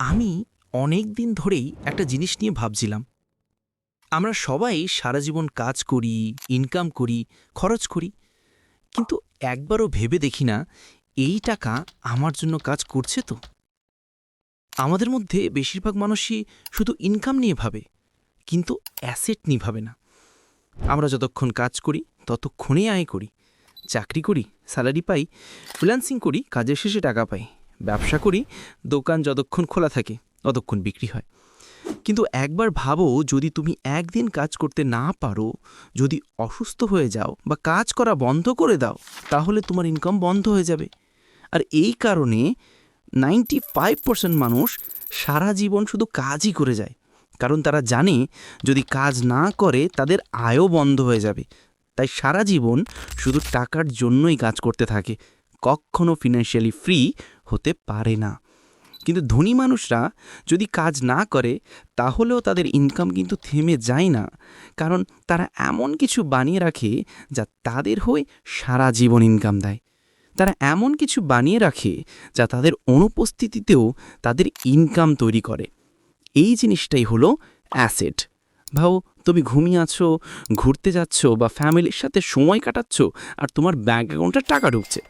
আমি অনেক দিন ধরেই একটা জিনিস নিয়ে ভাবছিলাম। আমরা সবাই সারা জীবন কাজ করি ইনকাম করি, খরচ করি, কিন্তু একবারও ভেবে দেখি না এই টাকা আমার জন্য কাজ করছে তো। আমাদের মধ্যে বেশিরভাগ মানুষই শুধু ইনকাম নিয়ে ভাবে, কিন্তু অ্যাসেট নিয়ে ভাবে না। আমরা যতক্ষণ কাজ করি, ততক্ষণে আয় করি, চাকরি করি স্যালারি পাই ফ্রিল্যান্সিং করি, কাজের শেষে টাকা পাই। ব্যবসা করি, দোকান যতক্ষণ খোলা থাকে, ততক্ষণ বিক্রি হয়। কিন্তু একবার ভাবো, যদি তুমি একদিন কাজ করতে না পারো, যদি অসুস্থ হয়ে যাও বা কাজ করা বন্ধ করে দাও, তাহলে তোমার ইনকাম বন্ধ হয়ে যাবে। আর এই কারণে নাইনটি ফাইভ পার্সেন্ট মানুষ সারা জীবন শুধু কাজই করে যায়। কারণ তারা জানে, যদি কাজ না করে, তাদের আয়ও বন্ধ হয়ে যাবে। তাই সারা জীবন শুধু টাকার জন্যই কাজ করতে থাকে। কখনো ফিনান্সিয়ালি ফ্রি হতে পারে না। কিন্তু ধনী মানুষরা যদি কাজ না করে, তাহলেও তাদের ইনকাম কিন্তু থেমে যায় না। কারণ তারা এমন কিছু বানিয়ে রাখে যা তাদের হয়ে সারা জীবন ইনকাম দেয়। তারা এমন কিছু বানিয়ে রাখে যা তাদের অনুপস্থিতিতেও তাদের ইনকাম তৈরি করে। এই জিনিসটাই হলো অ্যাসেট ভাও, তুমি ঘুমিয়ে আছো, ঘুরতে যাচ্ছ বা ফ্যামিলির সাথে সময় কাটাচ্ছ আর তোমার ব্যাঙ্ক অ্যাকাউন্টে টাকা ঢুকছে।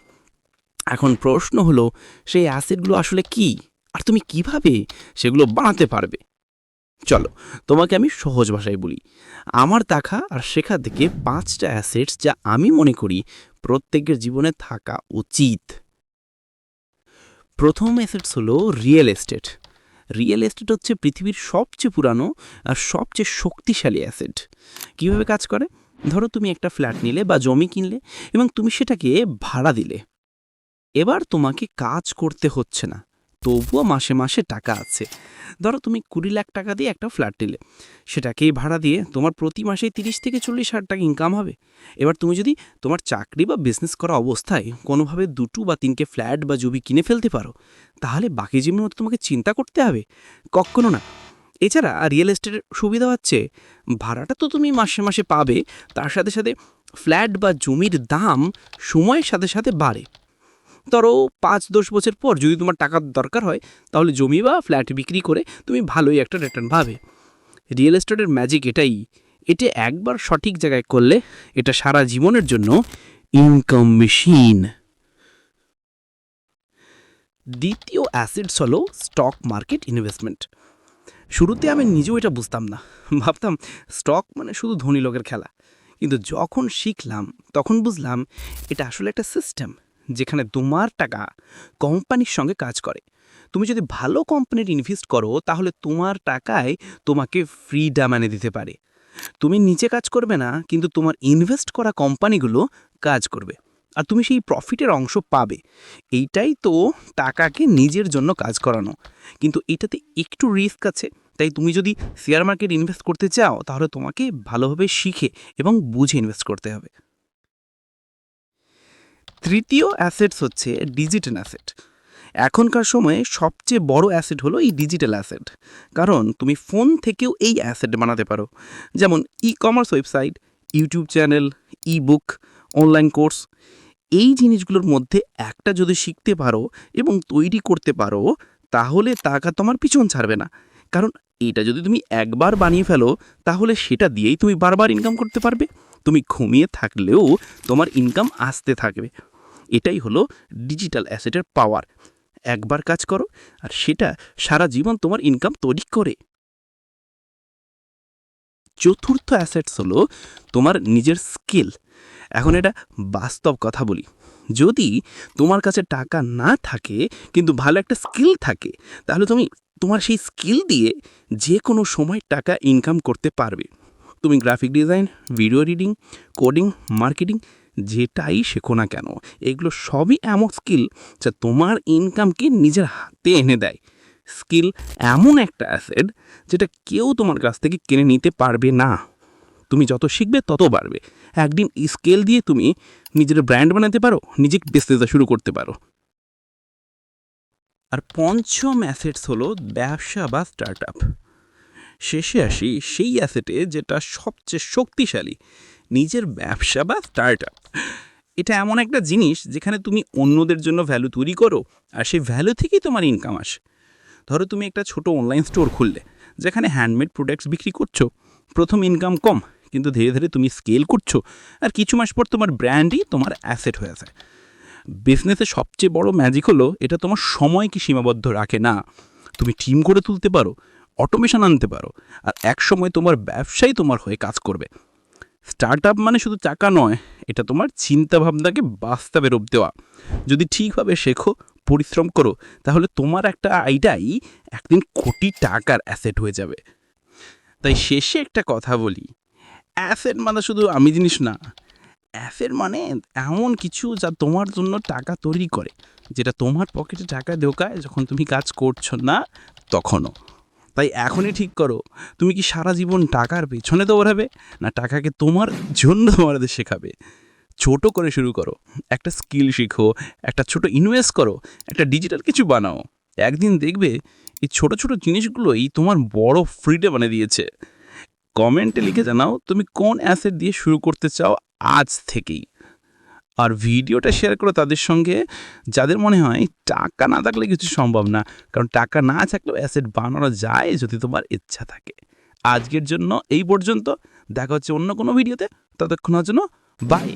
এখন প্রশ্ন হলো, সেই অ্যাসেটগুলো আসলে কি? আর তুমি কীভাবে সেগুলো বানাতে পারবে? চলো, তোমাকে আমি সহজ ভাষায় বলি। আমার দেখা আর শেখা থেকে পাঁচটা অ্যাসেটস যা আমি মনে করি প্রত্যেকের জীবনে থাকা উচিত। প্রথম অ্যাসেটস হলো রিয়েল এস্টেট। রিয়েল এস্টেট হচ্ছে পৃথিবীর সবচেয়ে পুরানো আর সবচেয়ে শক্তিশালী অ্যাসেট কীভাবে কাজ করে? ধরো তুমি একটা ফ্ল্যাট নিলে বা জমি কিনলে এবং তুমি সেটাকে ভাড়া দিলে। এবার তোমাকে কাজ করতে হচ্ছে না, তবুও মাসে মাসে টাকা আছে। ধরো তুমি কুড়ি লাখ টাকা দিয়ে একটা ফ্ল্যাট নিলে, সেটাকেই ভাড়া দিয়ে তোমার প্রতি মাসে তিরিশ থেকে চল্লিশ হাজার টাকা ইনকাম হবে। এবার তুমি যদি তোমার চাকরি বা বিজনেস করা অবস্থায় কোনোভাবে দুটো বা তিনটে ফ্ল্যাট বা জমি কিনে ফেলতে পারো, তাহলে বাকি জীবনে তোমাকে চিন্তা করতে হবে। কখনো না। এছাড়া রিয়েল এস্টেটের সুবিধা হচ্ছে, ভাড়াটা তো তুমি মাসে মাসে পাবে, তার সাথে সাথে ফ্ল্যাট বা জমির দাম সময়ের সাথে সাথে বাড়ে। ধরো পাঁচ দশ বছর পর যদি তোমার টাকার দরকার হয়, তাহলে জমি বা ফ্ল্যাট বিক্রি করে তুমি ভালোই একটা রিটার্ন পাবে। রিয়েল এস্টেটের ম্যাজিক এটাই। এটা একবার সঠিক জায়গায় করলে এটা সারা জীবনের জন্য ইনকাম মেশিন দ্বিতীয় অ্যাসেটস হলো স্টক মার্কেট ইনভেস্টমেন্ট শুরুতে আমি নিজেও এটা বুঝতাম না। ভাবতাম স্টক মানে শুধু ধনী লোকের খেলা। কিন্তু যখন শিখলাম, তখন বুঝলাম এটা আসলে একটা সিস্টেম যেখানে তোমার টাকা কোম্পানির সঙ্গে কাজ করে। তুমি যদি ভালো কোম্পানির ইনভেস্ট করো, তাহলে তোমার টাকায় তোমাকে ফ্রিডাম এনে দিতে পারে। তুমি নিচে কাজ করবে না, কিন্তু তোমার ইনভেস্ট করা কোম্পানিগুলো কাজ করবে। আর তুমি সেই প্রফিটের অংশ পাবে। এইটাই তো টাকাকে নিজের জন্য কাজ করানো। কিন্তু এটাতে একটু রিস্ক আছে। তাই তুমি যদি শেয়ার মার্কেট ইনভেস্ট করতে চাও, তাহলে তোমাকে ভালোভাবে শিখে এবং বুঝে ইনভেস্ট করতে হবে। তৃতীয় অ্যাসেটস হচ্ছে ডিজিটাল অ্যাসেট। এখনকার সময়ে সবচেয়ে বড় অ্যাসেট হলো এই ডিজিটাল অ্যাসেট। কারণ তুমি ফোন থেকেও এই অ্যাসেট বানাতে পারো। যেমন e commerce website, YouTube channel e book online course. এই জিনিসগুলোর মধ্যে একটা যদি শিখতে পারো এবং তৈরি করতে পারো, তাহলে টাকা তোমার পিছন ছাড়বে না। কারণ এটা যদি তুমি একবার বানিয়ে ফেলো, তাহলে সেটা দিয়েই তুমি বারবার ইনকাম করতে পারবে। তুমি ঘুমিয়ে থাকলেও তোমার ইনকাম আসতে থাকবে। এটাই হলো ডিজিটাল অ্যাসেটের পাওয়ার একবার কাজ করো, আর সেটা সারা জীবন তোমার ইনকাম তৈরি করে। চতুর্থ অ্যাসেটস হলো তোমার নিজের স্কিল এখন এটা বাস্তব কথা বলি। যদি তোমার কাছে টাকা না থাকে, কিন্তু ভালো একটা স্কিল থাকে, তাহলে তুমি তোমার সেই স্কিল দিয়ে যে কোনো সময় টাকা ইনকাম করতে পারবে। তুমি graphic design video reading coding marketing যেটাই শেখো না কেন, এগুলো সবই এমন স্কিল যা তোমার ইনকামকে নিজের হাতে এনে দেয়। স্কিল এমন একটা অ্যাসেট যেটা কেউ তোমার কাছ থেকে কিনে নিতে পারবে না। তুমি যত শিখবে তত বাড়বে। একদিন স্কেল দিয়ে তুমি নিজের ব্র্যান্ড বানাতে পারো, নিজে বিজনেসটা শুরু করতে পারো। আর পঞ্চম অ্যাসেটস হলো ব্যবসা বা স্টার্ট আপ শেষে আসি সেই অ্যাসেটে যেটা সবচেয়ে শক্তিশালী নিজের ব্যবসা বা স্টার্ট এটা এমন একটা জিনিস যেখানে তুমি অন্যদের জন্য ভ্যালু তৈরি করো আর সেই ভ্যালু থেকেই তোমার ইনকাম আসে। ধরো তুমি একটা ছোট অনলাইন স্টোর খুললে, যেখানে হ্যান্ডমেড প্রোডাক্টস বিক্রি করছ। প্রথম ইনকাম কম, কিন্তু ধীরে ধীরে তুমি স্কেল করছ আর কিছু মাস পর তোমার ব্র্যান্ডই তোমার অ্যাসেট হয়ে যায়। বিজনেসে সবচেয়ে বড় ম্যাজিক হলো, এটা তোমার সময়কে সীমাবদ্ধ রাখে না। তুমি টিম করে তুলতে পারো অটোমেশন আনতে পারো, আর এক সময় তোমার ব্যবসাই তোমার হয়ে কাজ করবে। স্টার্ট আপ মানে শুধু টাকা নয়, এটা তোমার চিন্তা ভাবনাকে বাস্তবে রূপ দেওয়া। যদি ঠিকভাবে শেখো, পরিশ্রম করো, তাহলে তোমার একটা আইডাই একদিন কোটি টাকার অ্যাসেট হয়ে যাবে। তাই শেষে একটা কথা বলি, অ্যাসেট মানে শুধু আমি জিনিস না, অ্যাসেট মানে এমন কিছু যা তোমার জন্য টাকা তৈরি করে, যেটা তোমার পকেটে টাকা ঢোকায় যখন তুমি কাজ করছ না তখনও। তাই এখনই ঠিক করো। তুমি কি সারা জীবন টাকার পেছনে দৌড়াবে? না টাকাকে তোমার জন্য তোমাদের শেখাবে? ছোট করে শুরু করো। একটা স্কিল শিখো, একটা ছোট ইনভেস্ট করো, একটা ডিজিটাল কিছু বানাও। একদিন দেখবে এই ছোট ছোট জিনিসগুলোই তোমার বড় ফ্রিডে বানিয়ে দিয়েছে। কমেন্টে লিখে জানাও তুমি কোন অ্যাসেট দিয়ে শুরু করতে চাও আজ থেকেই। আর ভিডিওটা শেয়ার করো তাদের সঙ্গে, যাদের মনে হয় টাকা না থাকলে কিছু সম্ভব না। কারণ টাকা না থাকলেও অ্যাসেট বানানো যায় যদি তোমার ইচ্ছা থাকে। আজকের জন্য এই পর্যন্ত। দেখা হচ্ছে অন্য কোনো ভিডিওতে। ততক্ষণের জন্য বাই